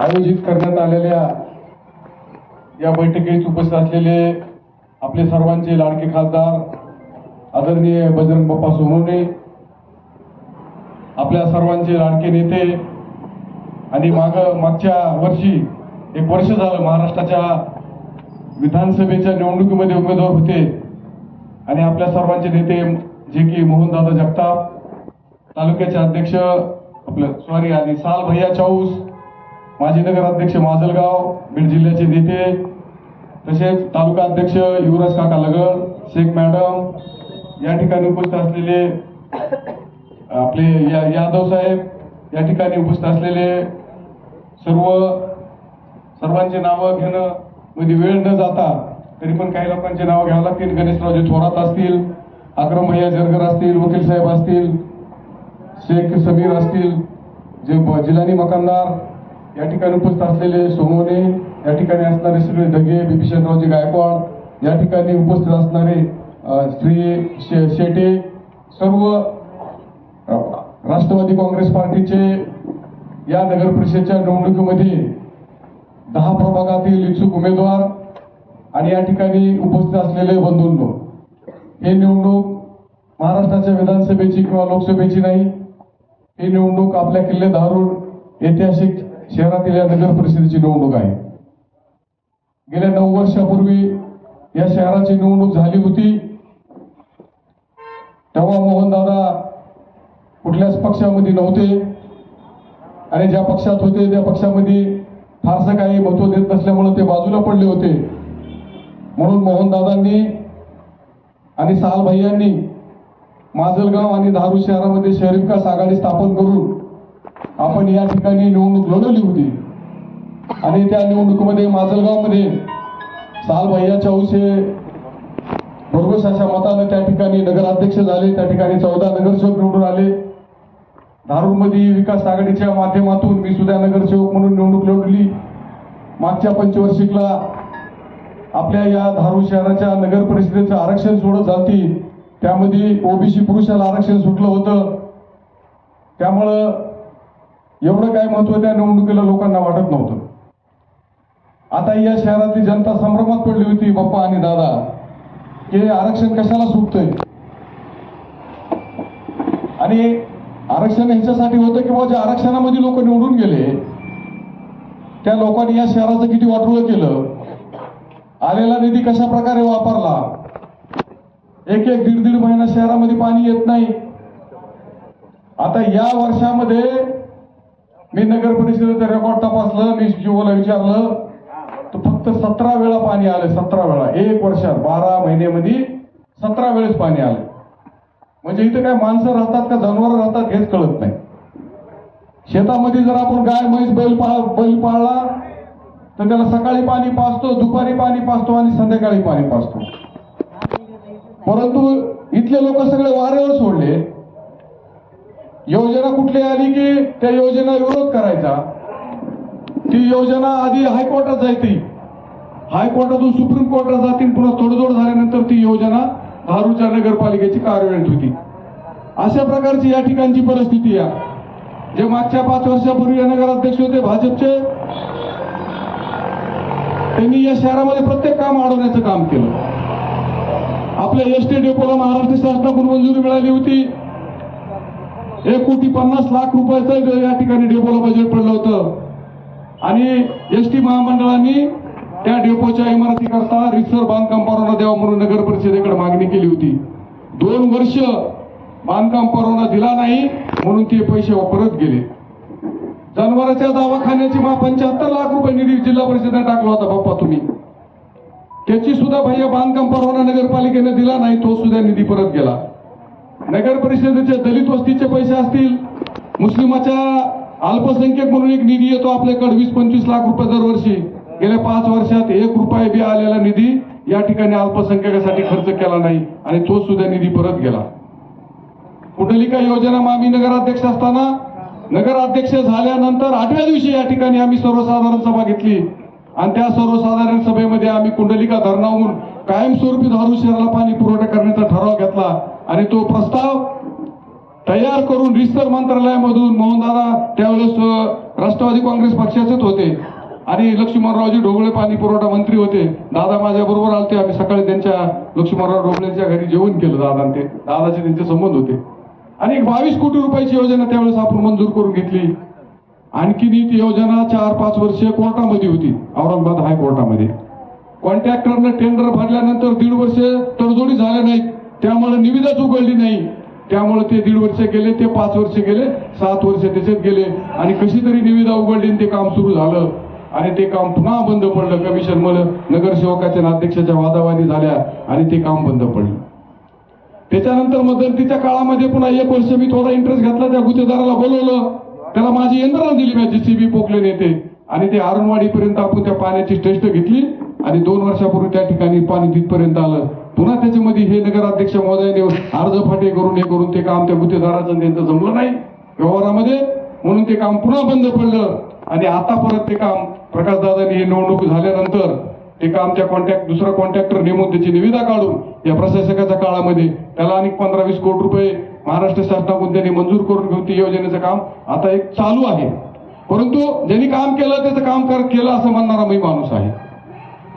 आयोजित करण्यात आलेल्या या बैठकीत उपस्थित असलेले आपले सर्वांचे लाडके खासदार आदरणीय बजरंग बाप्पा सोनवणे आपल्या सर्वांचे लाडके नेते आणि माग मागच्या वर्षी एक वर्ष झालं महाराष्ट्राच्या विधानसभेच्या निवडणुकीमध्ये उमेदवार होते आणि आपल्या सर्वांचे नेते जे की मोहनदादा जगताप तालुक्याचे अध्यक्ष आपलं सॉरी आणि साल भैया चाऊस माजी नगराध्यक्ष माजलगाव बीड जिल्ह्याचे नेते तसेच तालुका अध्यक्ष युवराज काका लगळ शेख मॅडम या ठिकाणी उपस्थित असलेले आपले या यादव साहेब या ठिकाणी उपस्थित असलेले सर्व सर्वांचे नावं घेणं म्हणजे वेळ न जाता तरी पण काही लोकांचे नावं घ्यावं लागतील. गणेशरावजी थोरात असतील अक्रम भैया जरगर असतील वकील साहेब असतील शेख समीर असतील जे ब- जिलानी मकानदार या ठिकाणी उपस्थित असलेले सोमोने या ठिकाणी असणारे सगळे ढगे बिपिशनरावजी गायकवाड या ठिकाणी उपस्थित असणारे श्री शे शेटे सर्व राष्ट्रवादी काँग्रेस पार्टीचे या नगर परिषदेच्या निवडणुकीमध्ये दहा प्रभागातील इच्छुक उमेदवार आणि या ठिकाणी उपस्थित असलेले बंधूंनो हे निवडणूक महाराष्ट्राच्या विधानसभेची किंवा लोकसभेची नाही ही निवडणूक आपल्या किल्ले धारून ऐतिहासिक शहरातील या नगर परिषदेची निवडणूक आहे. गेल्या नऊ वर्षापूर्वी या शहराची निवडणूक झाली होती. तेव्हा मोहनदादा कुठल्याच पक्षामध्ये नव्हते. आणि ज्या पक्षात होते त्या पक्षामध्ये फारसं काही महत्त्व देत नसल्यामुळे ते बाजूला पडले होते. म्हणून मोहनदादांनी आणि साल भैयांनी माजलगाव आणि धारू शहरामध्ये शहरी विकास आघाडी स्थापन करून आपण या ठिकाणी निवडणूक लढवली होती. आणि त्या निवडणुकीमध्ये माजलगावमध्ये साल भैया चौसे भरघोस अशा मतानं त्या ठिकाणी नगराध्यक्ष झाले त्या ठिकाणी चौदा नगरसेवक निवडून आले. धारूरमध्ये विकास आघाडीच्या माध्यमातून मी सुद्धा नगरसेवक म्हणून निवडणूक लढवली. मागच्या पंचवर्षिकला आपल्या या धारूर शहराच्या नगर परिषदेचं आरक्षण सोडत जाती त्यामध्ये ओबीसी पुरुषाला आरक्षण सुटलं होतं. त्यामुळं एवढं काय महत्त्व त्या निवडणुकीला लोकांना वाटत नव्हतं. आता या शहरातली जनता संभ्रमात पडली होती बाप्पा आणि दादा. की आरक्षण कशाला सुटतंय? आणि आरक्षण ह्याच्यासाठी होतं की बाबा जे आरक्षणामध्ये लोक निवडून गेले त्या लोकांनी या शहराचं किती वाटोळं केलं आलेला निधी कशा प्रकारे वापरला? एक एक दीड दीड महिना शहरामध्ये पाणी येत नाही. आता या वर्षामध्ये मी नगर परिषदेचं रेकॉर्ड तपासलं मी जीवोला विचारलं तर फक्त सतरा वेळा पाणी आलं सतरा वेळा. एक वर्षात बारा महिन्यामध्ये सतरा वेळेस पाणी आलं म्हणजे इथं काय माणसं राहतात का जनावर राहतात हेच कळत नाही. शेतामध्ये जर आपण गाय म्हैस बैल पाळ बैल पाळला तर त्याला सकाळी पाणी पाचतो दुपारी पाणी पाचतो आणि संध्याकाळी पाणी पाचतो परंतु इथले लोक सगळे वाऱ्यावर सोडले. योजना कुठली आली की त्या योजना विरोध करायचा? ती योजना आधी हायकोर्टात जायची. हायकोर्टातून सुप्रीम कोर्टात जातील पुन्हा तोडजोड झाल्यानंतर ती योजना धारूच्या नगरपालिकेची कार्यवाही होती. अशा प्रकारची या ठिकाणची परिस्थिती आहे. जे मागच्या पाच वर्षापूर्वी या नगराध्यक्ष होते भाजपचे त्यांनी या शहरामध्ये प्रत्येक काम अडवण्याचं काम केलं. आपल्या एस टी डेपोला महाराष्ट्र शासनाकडून मंजुरी मिळाली होती. एक कोटी पन्नास लाख रुपयाचं या ठिकाणी डेपोला बजेट पडलं होतं. आणि एस टी महामंडळाने त्या डेपोच्या इमारतीकरता रिसर बांधकाम परवाना द्यावा म्हणून नगर परिषदेकडे मागणी केली होती. दोन वर्ष बांधकाम परवाना दिला नाही म्हणून ते पैसे परत गेले. जनावरांच्या दवाखान्याची मा पंच्याहत्तर लाख रुपये निधी जिल्हा परिषदेने टाकला होता बाप्पा तुम्ही. त्याची सुद्धा भैया बांधकाम परवाना नगरपालिकेने दिला नाही तो सुद्धा निधी परत गेला. नगर परिषदेचे दलित वस्तीचे पैसे असतील. मुस्लिमाच्या अल्पसंख्यक म्हणून एक निधी येतो आपल्याकडे वीस पंचवीस लाख रुपये दरवर्षी. गेल्या पाच वर्षात एक रुपये बी आलेला निधी या ठिकाणी अल्पसंख्याकासाठी खर्च केला नाही आणि तो सुद्धा निधी परत गेला. कुंडलिका योजना आम्ही नगराध्यक्ष असताना नगराध्यक्ष झाल्यानंतर आठव्या दिवशी या ठिकाणी आम्ही सर्वसाधारण सभा घेतली. आणि त्या सर्वसाधारण सभेमध्ये आम्ही कुंडलिका धरणाहून कायमस्वरूपी धारू शहराला पाणी पुरवठा करण्याचा ठराव घेतला. आणि तो प्रस्ताव तयार करून रिसर मंत्रालयामधून मोहनदादा त्यावेळेस राष्ट्रवादी काँग्रेस पक्षाचेच होते. आणि लक्ष्मणरावजी ढोबळे पाणी पुरवठा मंत्री होते. दादा माझ्या बरोबर आलते. आम्ही सकाळी त्यांच्या लक्ष्मणराव ढोबळेच्या घरी जेवण केलं दादा ते. दादाचे त्यांचे संबंध होते. आणि एक बावीस कोटी रुपयाची योजना त्यावेळेस आपण मंजूर करून घेतली. आणखीन ती योजना चार पाच वर्ष कोर्टामध्ये होती. औरंगाबाद हायकोर्टामध्ये. कॉन्ट्रॅक्टरनं टेंडर भरल्यानंतर दीड वर्ष तडजोडी झाल्या नाहीत. त्यामुळे निविदाच उघडली नाही. त्यामुळे ते दीड वर्ष गेले ते पाच वर्ष गेले सात वर्ष त्याच्यात गेले. आणि कशी तरी निविदा उघडली आणि ते काम सुरू झालं. आणि ते काम पुन्हा बंद पडलं. कमिशनमुळे नगरसेवकाच्या अध्यक्षाच्या वादावादी झाल्या आणि ते काम बंद पडलं. त्याच्यानंतर मध्यंतरीच्या काळामध्ये पुन्हा एक वर्ष मी थोडा इंटरेस्ट घेतला. त्या गुत्तेदाराला बोलवलं. त्याला माझी यंत्रणा दिली मी जेसीबी पोकले नेते. आणि ते आरणवाडीपर्यंत आपण त्या पाण्याची टेस्ट घेतली. आणि दोन वर्षापूर्वी त्या ठिकाणी पाणी तिथपर्यंत आलं. पुन्हा त्याच्यामध्ये हे नगराध्यक्ष महोदयाने अर्ज फाटे करून हे करून ते काम त्या गुत्तेदाराचं त्यांचं जमलं नाही व्यवहारामध्ये. म्हणून ते काम पुन्हा बंद पडलं. आणि आता परत ते काम प्रकाशदादांनी ही निवडणूक झाल्यानंतर ते काम त्या कॉन्टॅक्ट दुसरा कॉन्ट्रॅक्टर नेमून त्याची निविदा काढून या प्रशासकाच्या काळामध्ये त्याला आणि पंधरा वीस कोटी रुपये महाराष्ट्र शासनाकडून त्यांनी मंजूर करून घेऊन ती योजनेचं काम आता एक चालू आहे. परंतु ज्यांनी काम केलं त्याचं काम कर केलं असं म्हणणारा मी माणूस आहे.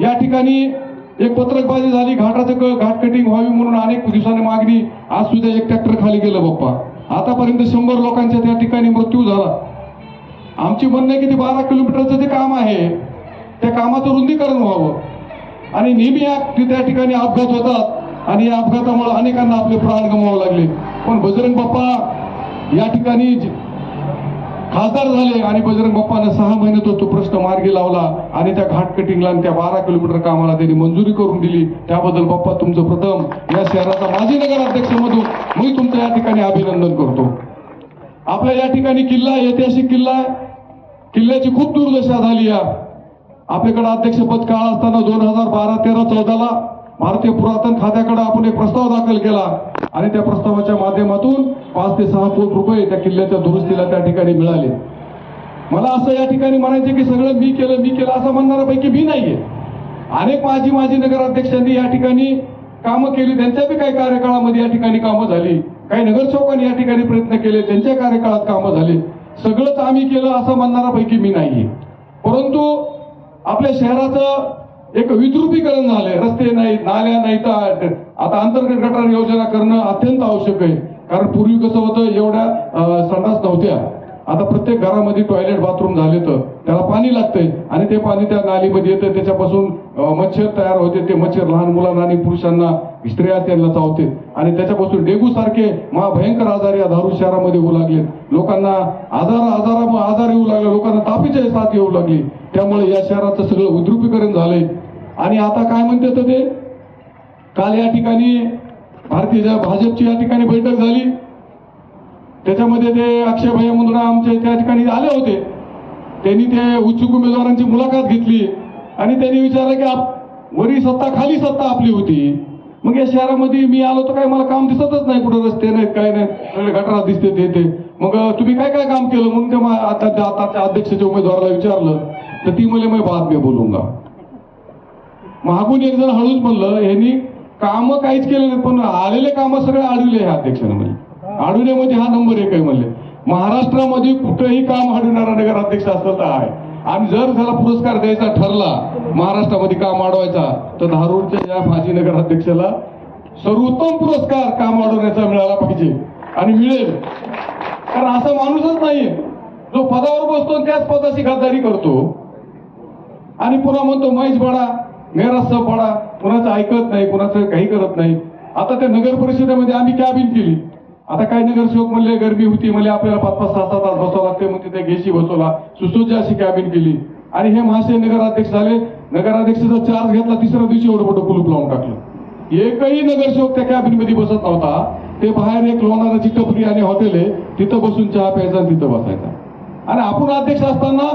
या ठिकाणी एक पत्रकबाजी झाली घाटाचं क- घाट कटिंग व्हावी म्हणून अनेक दिवसांनी मागणी. आज सुद्धा एक ट्रॅक्टर खाली गेलं बाप्पा. आतापर्यंत शंभर लोकांच्या त्या ठिकाणी मृत्यू झाला. आमची म्हणणं आहे की ते बारा किलोमीटरचं जे काम आहे त्या कामाचं रुंदीकरण व्हावं. आणि नेहमी या त्या ठिकाणी अपघात होतात आणि या अपघातामुळे अनेकांना आपले प्राण गमवावे लागले. पण बजरंग बाप्पा या ठिकाणी खासदार झाले आणि बजरंग बाप्पानं सहा महिने तो तो प्रश्न मार्गी लावला आणि त्या घाट कटिंगला आणि त्या बारा किलोमीटर कामाला त्यांनी मंजुरी करून दिली. त्याबद्दल बाप्पा तुमचं प्रथम या शहराचा माजी नगराध्यक्ष म्हणून मी तुमचं या ठिकाणी अभिनंदन करतो. आपल्या या ठिकाणी किल्ला ऐतिहासिक किल्ला आहे. किल्ल्याची खूप दुर्दशा झाली या आपल्याकडे अध्यक्षपद काळ असताना दोन हजार बारा तेरा चौदाला भारतीय पुरातन खात्याकडे आपण एक प्रस्ताव दाखल केला. आणि त्या प्रस्तावाच्या माध्यमातून पाच ते सहा कोटी रुपये त्या किल्ल्याच्या दुरुस्तीला त्या ठिकाणी मिळाले. मला असं या ठिकाणी म्हणायचं की सगळं मी केलं मी केलं असं म्हणणाऱ्यापैकी मी नाहीये. अनेक माजी माजी नगराध्यक्षांनी या ठिकाणी कामं केली त्यांच्या बी काही कार्यकाळामध्ये या ठिकाणी कामं झाली. काही नगरसेवकांनी या ठिकाणी प्रयत्न केले त्यांच्या कार्यकाळात कामं झाली. सगळंच आम्ही केलं असं म्हणणाऱ्यापैकी मी नाहीये. परंतु आपल्या शहराचं एक विद्रुपीकरण झालंय. रस्ते नाहीत नाल्या नाहीत आता अंतर्गत गटार योजना करणं अत्यंत आवश्यक आहे. कारण पूर्वी कसं होतं एवढ्या संडास नव्हत्या. आता प्रत्येक घरामध्ये टॉयलेट बाथरूम झाले तर त्याला पाणी लागतंय. आणि ते पाणी त्या नालीमध्ये येतं त्याच्यापासून मच्छर तयार होते. ते मच्छर लहान मुलांना आणि पुरुषांना स्त्रिया त्यांना चावते. आणि त्याच्यापासून डेंगू सारखे महाभयंकर आजार या धारू शहरामध्ये होऊ लागले लोकांना आजार आजारा आजार येऊ लागले. लोकांना तापीच्या साथ येऊ लागली. त्यामुळे या शहराचं सगळं उद्रुपीकरण झालंय. आणि आता काय म्हणते तर ते? काल या ठिकाणी भारतीय भाजपची या ठिकाणी बैठक झाली. त्याच्यामध्ये ते अक्षय भैया मुंद्रा आमच्या त्या ठिकाणी आले होते. त्यांनी ते उत्सुक उमेदवारांची मुलाखत घेतली. आणि त्यांनी विचारलं की आप वरी सत्ता खाली सत्ता आपली होती. मग या शहरामध्ये मी आलो तर काय मला काम दिसतच नाही कुठं रस्ते नाहीत काय नाही सगळे गटारात दिसते ते ते. मग तुम्ही काय काय काम केलं? म्हणून ते मा- आता त्या अध्यक्षाच्या उमेदवाराला विचारलं. तर ती मला मी बाद में बोलूंगा मागून एक जण हळूच म्हणलं यांनी कामं काहीच केले नाही पण आलेले कामं सगळे अडविले ह्या अध्यक्षाने म्हणजे अडविण्यामध्ये हा नंबर एक आहे म्हणले. महाराष्ट्रामध्ये कुठंही काम अडविणारा नगराध्यक्ष असं तर आहे. आणि जर त्याला पुरस्कार द्यायचा ठरला महाराष्ट्रामध्ये काम अडवायचा तर धारूरच्या या माजी नगराध्यक्षाला सर्वोत्तम पुरस्कार काम अडवण्याचा मिळाला पाहिजे आणि मिळेल. कारण असा माणूसच नाहीये. जो पदावर बसतो त्याच पदाची गद्दारी करतो. आणि पुन्हा म्हणतो महेश बडा मेरा सब कुणाचं ऐकत नाही कुणाचं काही करत नाही. आता त्या नगर परिषदेमध्ये आम्ही कॅबिन केली. आता काही नगरसेवक म्हणले गर्मी होती. म्हणले आपल्याला पाच पाच सहा सहा तास बसवा लागते. मग तिथे गेशी बसवला. सुसज्ज अशी कॅबिन केली. आणि हे महाशय नगराध्यक्ष झाले. नगराध्यक्षाचा चार्ज घेतला तिसऱ्या दिवशी एवढं मोठं कुलूप लावून टाकलं. एकही नगरसेवक त्या कॅबिनमध्ये बसत नव्हता. ते बाहेर एक लोणाराची टपरी आणि हॉटेल आहे तिथं बसून चहा प्यायचा आणि तिथं बसायचा. आणि आपण अध्यक्ष असताना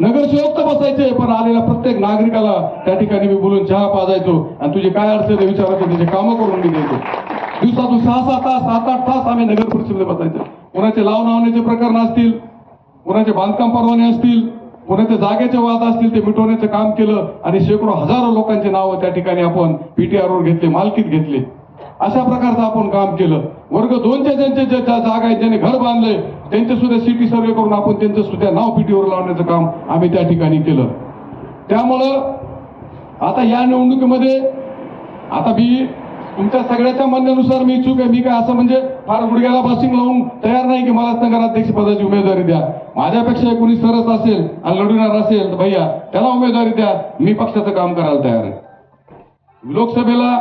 नगरसेवक तर बसायचे पण आलेल्या प्रत्येक नागरिकाला त्या ठिकाणी मी बोलून चहा पाजायचो. आणि तुझी काय अडचण आहे विचारायचो त्याचे कामं करून मी द्यायचो दिवसातून सहा सहा तास सात आठ तास आम्ही नगर परिषदेमध्ये बसायचो. कोणाचे लाव लावण्याचे प्रकरण असतील कोणाचे बांधकाम परवाने असतील कोणाचे जागेचे वाद असतील ते मिटवण्याचं काम केलं आणि शेकडो हजारो लोकांचे नावं त्या ठिकाणी आपण पीटीआर वर घेतले मालकीत घेतले. अशा प्रकारचं आपण काम केलं. वर्ग दोनच्या ज्यांच्या ज्या जागा आहेत ज्यांनी घर बांधले त्यांचे सुद्धा सिटी सर्वे करून आपण त्यांचं सुद्धा नाव पिटीवर लावण्याचं काम आम्ही त्या ठिकाणी केलं. त्यामुळं आता या निवडणुकीमध्ये आता मी तुमच्या सगळ्याच्या म्हणण्यानुसार मी इच्छुक आहे. मी काय असं म्हणजे फार गुडघ्याला बाशिंग लावून तयार नाही की मलाच नगराध्यक्ष पदाची उमेदवारी द्या. माझ्यापेक्षा कोणी सरस असेल आणि लढवणार असेल तर भैया त्याला उमेदवारी द्या. मी पक्षाचं काम करायला तयार आहे. लोकसभेला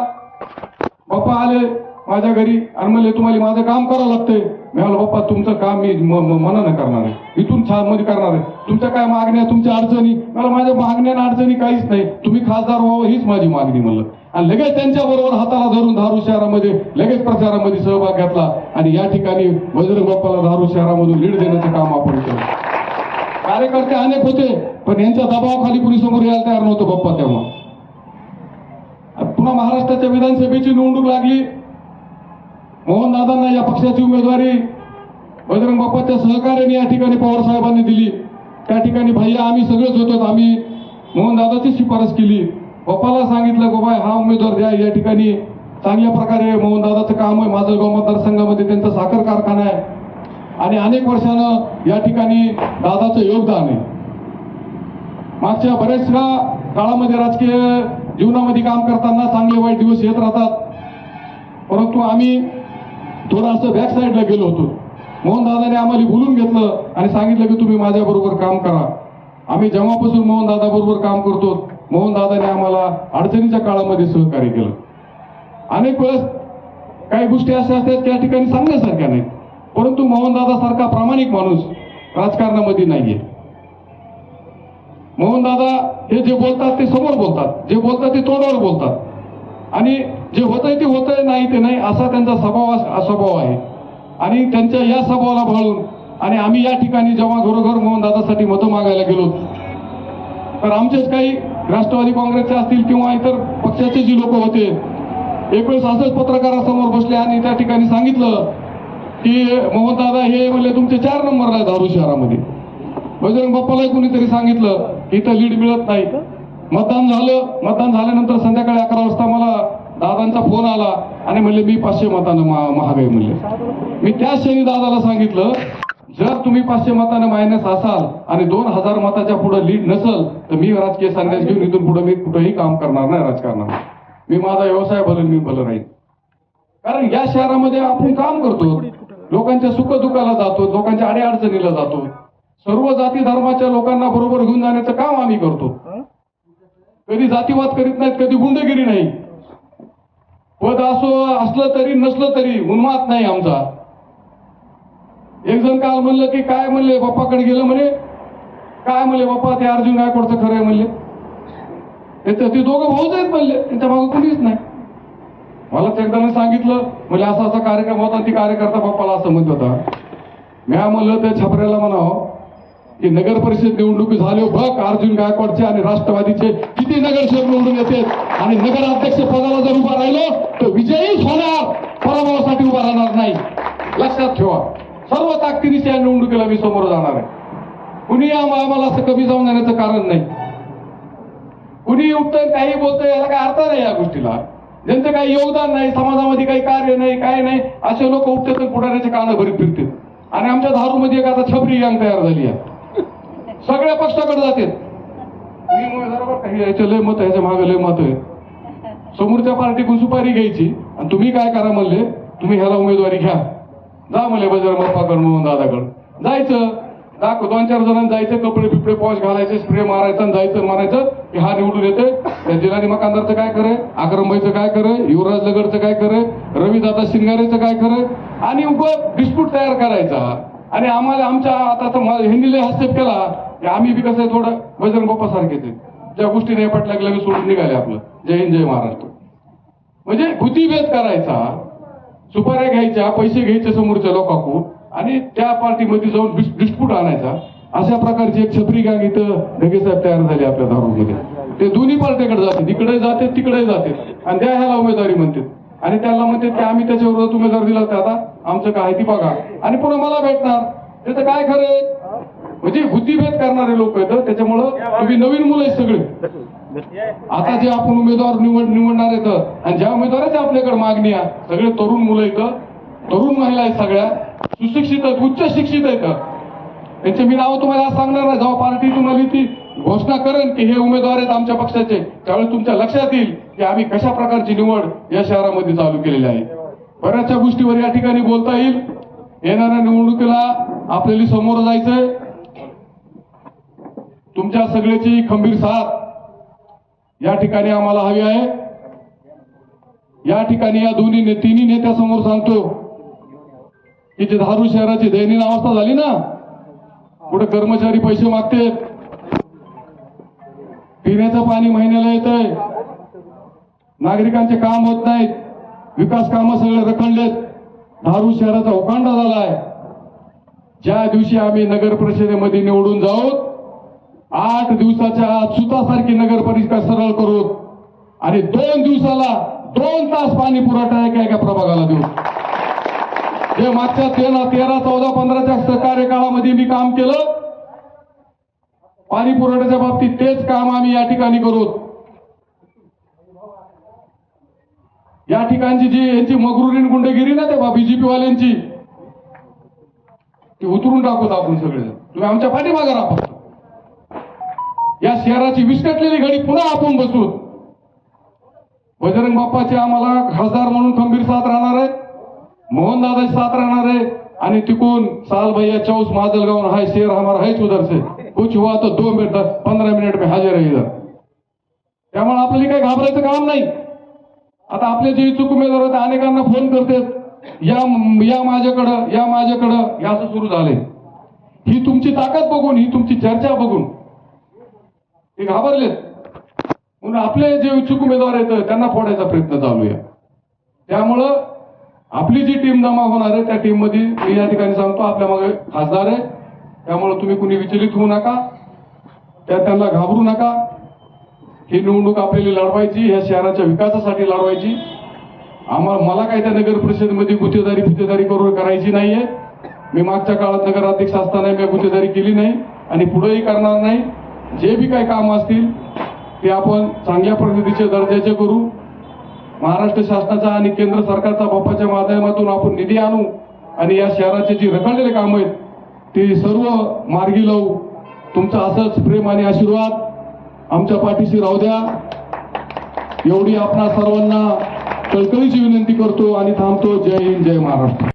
बाप्पा आले माझ्या घरी. आणि म्हणले तुम्हाला माझं काम करावं लागतंय. मी म्हणलं बाप्पा तुमचं काम मी मनानं करणार आहे. इथून छानमध्ये करणार आहे. तुमच्या काय मागण्या तुमच्या अडचणी? मला माझ्या मागण्या आणि अडचणी काहीच नाही. तुम्ही खासदार व्हावं हीच माझी मागणी. म्हणलं. आणि लगेच त्यांच्या बरोबर हाताला धरून धारू शहरामध्ये लगेच प्रचारामध्ये सहभाग घेतला. आणि या ठिकाणी बजरंग बाप्पाला धारू शहरामधून लीड देण्याचं काम आपण केलं. कार्यकर्ते अनेक होते पण यांच्या दबावाखाली कुणी समोर यायला तयार नव्हतं बाप्पा तेव्हा. पुन्हा महाराष्ट्राच्या विधानसभेची निवडणूक लागली. मोहनदादांना या पक्षाची उमेदवारी बजरंग बाप्पाच्या सहकार्याने या ठिकाणी पवार साहेबांनी दिली. त्या ठिकाणी भैया आम्ही सगळेच होतो आम्ही मोहनदादाची शिफारस केली. बाप्पाला सांगितलं बाबा हा उमेदवार द्या या ठिकाणी चांगल्या प्रकारे मोहनदादाचं काम आहे. माझं मतदारसंघामध्ये त्यांचा साखर कारखाना आहे. आणि अनेक वर्षानं या ठिकाणी दादाचं योगदान आहे. मागच्या बऱ्याचशा काळामध्ये राजकीय जीवनामध्ये काम करताना चांगले वाईट दिवस येत राहतात. परंतु आम्ही थोडं असं बॅक साईडला गेलो होतो. मोहनदादाने आम्हाला बोलून घेतलं आणि सांगितलं की तुम्ही माझ्याबरोबर काम करा. आम्ही जेव्हापासून मोहनदादा बरोबर काम करतो मोहनदादाने आम्हाला अडचणीच्या काळामध्ये सहकार्य केलं. अनेक वेळेस काही गोष्टी अशा असतात त्या ठिकाणी सांगण्यासारख्या नाहीत. परंतु मोहनदादा सारखा प्रामाणिक माणूस राजकारणामध्ये नाहीये. मोहनदादा हे जे बोलतात ते समोर बोलतात. जे बोलतात ते तोंडावर बोलतात. आणि जे होतंय ते होतंय नाही ते नाही असा त्यांचा स्वभाव स्वभाव आहे. आणि त्यांच्या या स्वभावाला भाळून आणि आम्ही या ठिकाणी जेव्हा घरोघर मोहनदादासाठी मतं मागायला गेलो तर आमचेच काही राष्ट्रवादी काँग्रेसचे असतील किंवा इतर पक्षाचे जी लोक होते एक वेळेस असंच पत्रकारासमोर बसले आणि त्या ठिकाणी सांगितलं की मोहनदादा हे म्हणले तुमचे चार नंबरला आहे धारू शहरामध्ये. बजरंग बाप्पालाही कोणीतरी सांगितलं की इथं लीड मिळत नाही. मतदान झालं मतदान झाल्यानंतर संध्याकाळी अकरा वाजता मला दादांचा फोन आला आणि म्हणले मी पाचशे मतानं महागाई म्हणले. मी त्या क्षणी दादाला सांगितलं जर तुम्ही पाचशे मतानं मायनस असाल आणि दोन हजार मताच्या पुढे लीड नसल तर मी राजकीय संन्यास घेऊन इथून पुढे मी कुठेही काम करणार नाही राजकारणात. मी माझा व्यवसाय भलेल मी भलं राहील कारण या शहरामध्ये आपण काम करतो. लोकांच्या सुखदुःखाला जातो लोकांच्या अडीअडचणीला जातो. सर्व जाती धर्माच्या लोकांना बरोबर घेऊन जाण्याचं काम आम्ही करतो. कधी जातीवाद करीत नाहीत कधी गुंडगिरी नाही. पद असो असलं तरी नसलं तरी उन्मात नाही आमचा. एक जण काल म्हणलं की काय म्हणले बाप्पाकडे गेलं म्हणे. काय म्हणले बाप्पा ते अर्जुन गायकवाडचं खरं आहे म्हणले. ते दोघं भाऊच आहेत म्हणले त्यांच्या मागं कुणीच नाही. मला एकदा सांगितलं म्हणजे असा असा कार्यक्रम होता ती कार्यकर्ता बाप्पाला असं म्हणत होता. मी म्हणलं त्या छपऱ्याला म्हणावं. की नगर परिषद निवडणुकी झाले बघ अर्जुन गायकवाडचे आणि राष्ट्रवादीचे? किती नगरसेवक निवडून येते? आणि नगराध्यक्ष पदाला जर उभा राहिलो तर विजयीच होणार. पराभवासाठी उभा राहणार नाही. लक्षात ठेवा. सर्व ताकदीनिशी या निवडणुकीला मी समोर जाणार आहे. कुणी आम्हाला असं कमी जाऊन जाण्याचं कारण नाही. कुणी उठतं काही बोलतं याला काय अर्थ नाही या गोष्टीला. ज्यांचं काही योगदान नाही समाजामध्ये काही कार्य नाही काय नाही असे लोक उठतात पुढाऱ्याचे कानं भरीत फिरतात आणि आमच्या धारूमध्ये एक आता छपरी गँग तयार झाली आहे. सगळ्या पक्षाकडे जातात मी उमेदवार लय मत याच्या मागे लय मत आहे. समोरच्या पार्टीकडून सुपारी घ्यायची आणि तुम्ही काय करा म्हणले तुम्ही ह्याला उमेदवारी घ्या. जा म्हणले बजार बाप्पाकडे मोहन दादाकडे. जायचं. दाखव दोन चार जणांना जायचं कपडे बिपडे पॉश घालायचे स्प्रे मारायचा आणि जायचं मारायचं की हा निवडून येते त्या जिलानी मकानदारचं काय करे आक्रमबाईचं काय करे युवराज लगडचं काय करे रवी दादा शिंगारेचं काय करे आणि उग डिस्प्यूट तयार करायचा. आणि आम्हाला आमच्या आता तर मा- ह्यांनी हस्तक्षेप केला की आम्ही बी कसं थोडं भजन बाप्पा सारखेच ज्या गोष्टी नाही पटल्या सोडून निघाले आपलं. जय हिंद जय महाराष्ट्र. म्हणजे भूतीभेद करायचा सुपाऱ्या घ्यायच्या पैसे घ्यायचे समोरच्या लोकांकडून आणि त्या पार्टीमध्ये जाऊन डिस्प्यूट आणायचा. अशा प्रकारची एक छत्री गांग इथं ढगेसाहेब तयार झाली आपल्या दारूमध्ये. ते दोन्ही पार्टीकडे जाते. तिकडे जाते तिकडे जाते. आणि त्या ह्याला उमेदवारी म्हणतात. आणि त्याला म्हणते की आम्ही त्याच्या विरोधात उमेदवार दिला होता आता आमचं काय ती बघा. आणि पुन्हा मला भेटणार. त्याचं काय खरं म्हणजे बुद्धिभेद करणारे लोक आहेत त्याच्यामुळं तुम्ही नवीन मुलं आहेत सगळे. आता जे आपण उमेदवार निवड निवडणार आहेत आणि ज्या उमेदवाराची आपल्याकडे मागणी आहे सगळे तरुण मुलं आहेत तरुण महिला आहेत सगळ्या. सुशिक्षित आहेत उच्च शिक्षित आहेत त्यांचे मी नाव तुम्हाला सांगणार नाही. जेव्हा पार्टी तुम्हाला ती घोषणा करेन की हे उमेदवार आहेत आमच्या पक्षाचे. त्यावेळेस तुमच्या लक्षात येईल की आम्ही कशा प्रकारची निवड या शहरामध्ये चालू केलेली आहे. बऱ्याचशा गोष्टीवर या ठिकाणी बोलता येईल. येणाऱ्या निवडणुकीला आपल्याला समोर जायचंय. तुमच्या सगळ्याची खंबीर साथ या ठिकाणी आम्हाला हवी आहे. या ठिकाणी या दोन्ही ने- तिन्ही नेत्यासमोर सांगतो की जे धारू शहराची दयनीय अवस्था झाली ना कुठे कर्मचारी पैसे मागतेत. पिण्याचं पाणी महिन्याला येत आहे नागरिकांचे काम होत नाहीत. विकास कामं सगळे रखडलेत. धारू शहराचा उकांडा झालाय. ज्या दिवशी आम्ही नगर परिषदेमध्ये निवडून जाऊ आठ दिवसाच्या आत सुतासारखी नगर परिषद सरळ करू. आणि दोन दिवसाला दोन तास पाणी पुरवठा एका एका प्रभागाला देऊ. जे मागच्या तेरा तेरा चौदा पंधराच्या कार्यकाळामध्ये मी काम केलं पाणी पुरवठ्याच्या बाबतीत तेच काम आम्ही या ठिकाणी करू. या ठिकाणची जी यांची मगरुरीन गुंडगिरी ना त्या बीजेपी वाल्यांची ती उतरून टाकूत आपण सगळे तुम्ही आमच्या पाठीमागा राहा फक्त. या शहराची विस्कटलेली घडी पुन्हा आपण बसू बजरंग बाप्पाचे आम्हाला खासदार म्हणून खंबीर साथ राहणार आहे मोहनदादाची साथ राहणार आहे. आणि तिकून सालभैया चौस माजलगांव हाय शेर हमारा हायच उधर से कुछ हुआ तो दो मिनट पंधरा मिनिट में हाजिर आहे इधर। त्यामुळे आपल्याला काही घाबरायचं काम नाही. आता आपले जे इच्छुक उमेदवार आहेत अनेकांना फोन करतात या या माझ्याकडं या माझ्याकडं या असं सुरू झालंय. ही तुमची ताकद बघून ही तुमची चर्चा बघून. ते घाबरलेत. म्हणून आपले जे इच्छुक उमेदवार आहेत त्यांना फोडायचा प्रयत्न चालू आहे. त्यामुळं आपली जी टीम जमा होणार आहे त्या टीममध्ये मी या ठिकाणी सांगतो आपल्या मागे खासदार आहे. त्यामुळे तुम्ही कुणी विचलित होऊ नका. त्या त्यांना घाबरू नका. ही निवडणूक आपल्याला लढवायची या शहराच्या विकासासाठी लढवायची. आम्हाला मला काही त्या नगर परिषदेमध्ये गुत्तेदारी फितेदारी करून करायची नाहीये. मी मागच्या काळात नगराध्यक्ष असताना मी गुत्तेदारी केली नाही आणि पुढेही करणार नाही. जे बी काही काम असतील ते आपण चांगल्या पद्धतीचे दर्जाचे करू. महाराष्ट्र शासनाचा आणि केंद्र सरकारचा बाप्पाच्या माध्यमातून आपण निधी आणू आणि या शहराचे जी रखडलेले काम आहेत ते सर्व मार्गी लावू. तुमचं असंच प्रेम आणि आशीर्वाद आमच्या पाठीशी राहू द्या. एवढी आपणा सर्वांना कळकळीची विनंती करतो आणि थांबतो. जय हिंद जय महाराष्ट्र.